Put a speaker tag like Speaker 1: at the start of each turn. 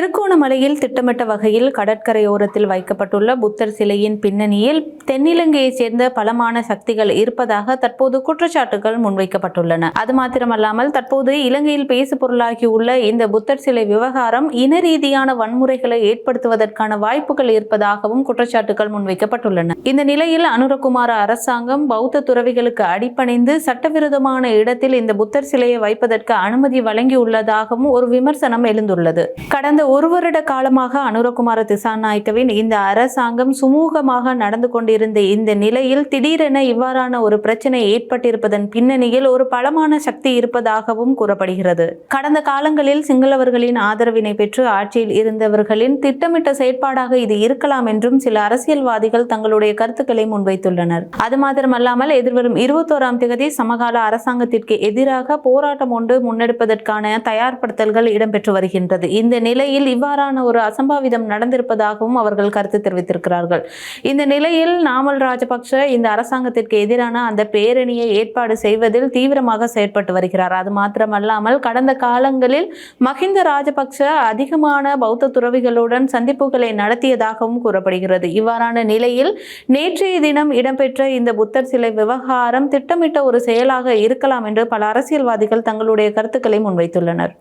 Speaker 1: திருகோணமலையில் திட்டமிட்ட வகையில் கடற்கரையோரத்தில் வைக்கப்பட்டுள்ள புத்தர் சிலையின் பின்னணியில் தென்னிலங்கையைச் சேர்ந்த பலமான சக்திகள் இருப்பதாக தற்போது குற்றச்சாட்டுகள் முன்வைக்கப்பட்டுள்ளன. அது மாத்திரமல்லாமல் தற்போது இலங்கையில் பேசு பொருளாகியுள்ள இந்த புத்தர் சிலை விவகாரம் இன ரீதியான வன்முறைகளை ஏற்படுத்துவதற்கான வாய்ப்புகள் இருப்பதாகவும் குற்றச்சாட்டுகள் முன்வைக்கப்பட்டுள்ளன. இந்த நிலையில் அனுரகுமார அரசாங்கம் பௌத்த துறவிகளுக்கு அடிப்பணிந்து சட்டவிரோதமான இடத்தில் இந்த புத்தர் சிலையை வைப்பதற்கு அனுமதி வழங்கியுள்ளதாகவும் ஒரு விமர்சனம் எழுந்துள்ளது. கடந்த ஒரு வருட காலமாக அனுரகுமார திசாநாயக்கவின் இந்த அரசாங்கம் சுமூகமாக நடந்து கொண்டிருந்த இந்த நிலையில் திடீரென இவ்வாறான ஒரு பிரச்சனை ஏற்பட்டிருப்பதன் பின்னணியில் ஒரு பலமான சக்தி இருப்பதாகவும் கூறப்படுகிறது. கடந்த காலங்களில் சிங்களவர்களின் ஆதரவினை பெற்று ஆட்சியில் இருந்தவர்களின் திட்டமிட்ட செயற்பாடாக இது இருக்கலாம் என்றும் சில அரசியல்வாதிகள் தங்களுடைய கருத்துக்களை முன்வைத்துள்ளனர். அது மாத்திரமல்லாமல் எதிர்வரும் இருபத்தோராம் தேதி சமகால அரசாங்கத்திற்கு எதிராக போராட்டம் ஒன்று முன்னெடுப்பதற்கான தயார்படுத்தல்கள் இடம்பெற்று வருகின்றது. இந்த நிலையில் இவ்வாறான ஒரு அசம்பாவிதம் நடந்திருப்பதாகவும் அவர்கள் கருத்து தெரிவித்திருக்கிறார்கள். இந்த நிலையில் நாமல் ராஜபக்ஷ இந்த அரசாங்கத்திற்கு எதிரான அந்த பேரணியை ஏற்பாடு செய்வதில் தீவிரமாக செயற்பட்டு வருகிறார். அது மாத்திரமல்லாமல் கடந்த காலங்களில் மஹிந்த ராஜபக்ஷ அதிகமான பௌத்த துறவிகளுடன் சந்திப்புகளை நடத்தியதாகவும் கூறப்படுகிறது. இவ்வாறான நிலையில் நேற்றைய தினம் இடம்பெற்ற இந்த புத்தர் சிலை விவகாரம் திட்டமிட்ட ஒரு செயலாக இருக்கலாம் என்று பல அரசியல்வாதிகள் தங்களுடைய கருத்துக்களை முன்வைத்துள்ளனர்.